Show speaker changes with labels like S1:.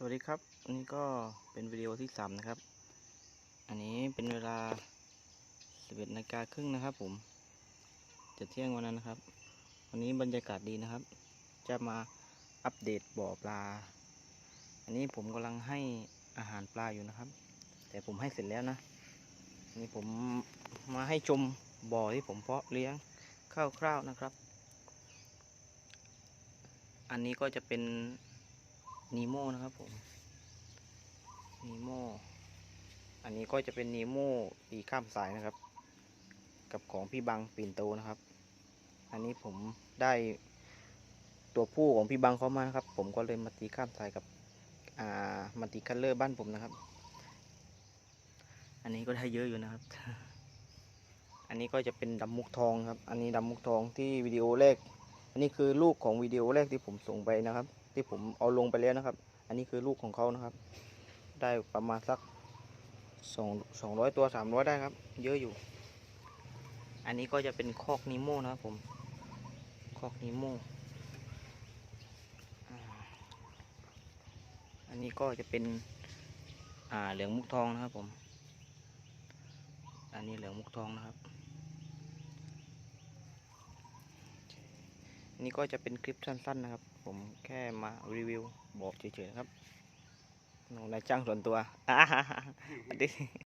S1: สวัสดีครับ อันนี้ก็เป็นวิดีโอที่สามนะครับ อันนี้เป็นเวลาสิบเอ็ดนาฬิกาครึ่งนะครับ ผม จะเที่ยงวันนั้นนะครับ วันนี้บรรยากาศดีนะครับ จะมาอัปเดตบ่อปลา อันนี้ผมกำลังให้อาหารปลาอยู่นะครับ แต่ผมให้เสร็จแล้วนะนนี้ผมมาให้ชมบ่อที่ผมเพาะเลี้ยงคร่าวๆนะครับ อันนี้ก็จะเป็น นีโมนะครับผมนีโมอันนี้ก็จะเป็นนีโมปีข้ามสายนะครับ กับของพี่บังปิ่นโตนะครับ อันนี้ผมได้ตัวผู้ของพี่บังเขามานะครับ ผมก็เลยมาตีข้ามสายกับอ่ามาตีคัลเลอร์บ้านผมนะครับ อันนี้ก็ได้เยอะอยู่นะครับ อันนี้ก็จะเป็นดำมุกทองครับ อันนี้ดำมุกทองที่วิดีโอแรก อันนี้คือลูกของวิดีโอแรกที่ผมส่งไปนะครับ ที่ผมเอาลงไปแล้วนะครับ อันนี้คือลูกของเขานะครับ ได้ประมาณสักสองสองร้อยตัวสามร้อยได้ครับ เยอะอยู่ อันนี้ก็จะเป็นคอกนิโมนะครับผม คอกนิโมอ่าอันนี้ก็จะเป็นอ่าเหลืองมุกทองนะครับผม อันนี้เหลืองมุกทองนะครับ นี่ก็จะเป็นคลิปสั้นๆนะครับ ผมแค่มารีวิวบอกเฉยๆครับนายจ้างส่วนตัวอ่า